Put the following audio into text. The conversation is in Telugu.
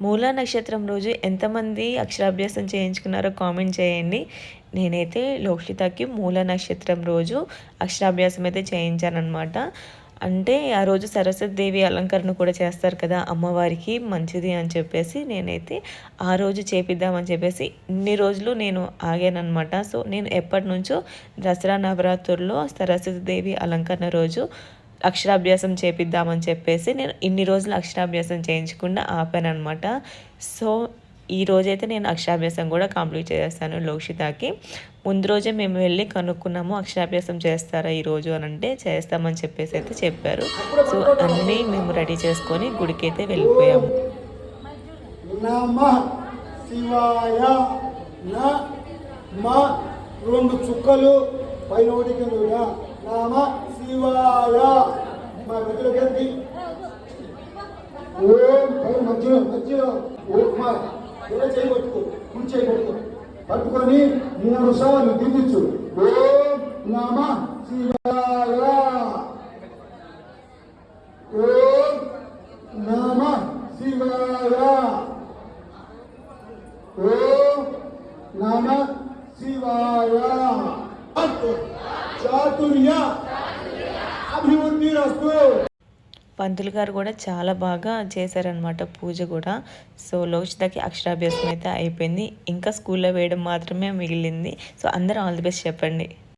మూలా నక్షత్రం రోజు ఎంతమంది అక్షరాభ్యాసం చేయించుకున్నారో కామెంట్ చేయండి. నేనైతే లోక్షితకి మూల నక్షత్రం రోజు అక్షరాభ్యాసం అయితే చేయించానమాట అంటే ఆ రోజు సరస్వతి దేవి అలంకరణ కూడా చేస్తారు కదా అమ్మవారికి మంచిది అని చెప్పేసి నేనైతే ఆ రోజు చేపిద్దామని చెప్పేసి ఇన్ని రోజులు నేను ఆగానమాట సో నేను ఎప్పటి నుంచో దసరా నవరాత్రుల్లో సరస్వతి దేవి అలంకరణ రోజు అక్షరాభ్యాసం చేపిద్దామని చెప్పేసి నేను ఇన్ని రోజులు అక్షరాభ్యాసం చేయించకుండా ఆపాను అనమాట సో ఈ రోజైతే నేను అక్షరాభ్యాసం కూడా కంప్లీట్ చేస్తాను లోక్షితాకి. ముందు రోజే మేము వెళ్ళి కనుక్కున్నాము అక్షరాభ్యాసం చేస్తారా ఈరోజు అని అంటే చేస్తామని చెప్పేసి అయితే చెప్పారు. సో అన్నీ మేము రెడీ చేసుకొని గుడికి అయితే వెళ్ళిపోయాము. శివాయ రెండు చుక్కలు పైన నమ శివాయ. మా మధ్యలో గెలిపి ఓం పైన మధ్యలో మధ్యలో ఓం మా ఇలా చేయి పట్టుకో కుడి చేయి పట్టుకో పట్టుకొని మూడు సార్లు దిగించు ఓం నమ శివాయ. ఓం నమ శివాయ. ఓం నమ శివాయ. చాతుర్య. అభివృద్ధి రస్తు. పంతులు గారు కూడా చాలా బాగా చేశారనమాట పూజ కూడా. సో లోచితకి అక్షరాభ్యాసం అయితే అయిపోయింది. ఇంకా స్కూల్లో వేయడం మాత్రమే మిగిలింది. సో అందరూ ఆల్ ది బెస్ట్ చెప్పండి.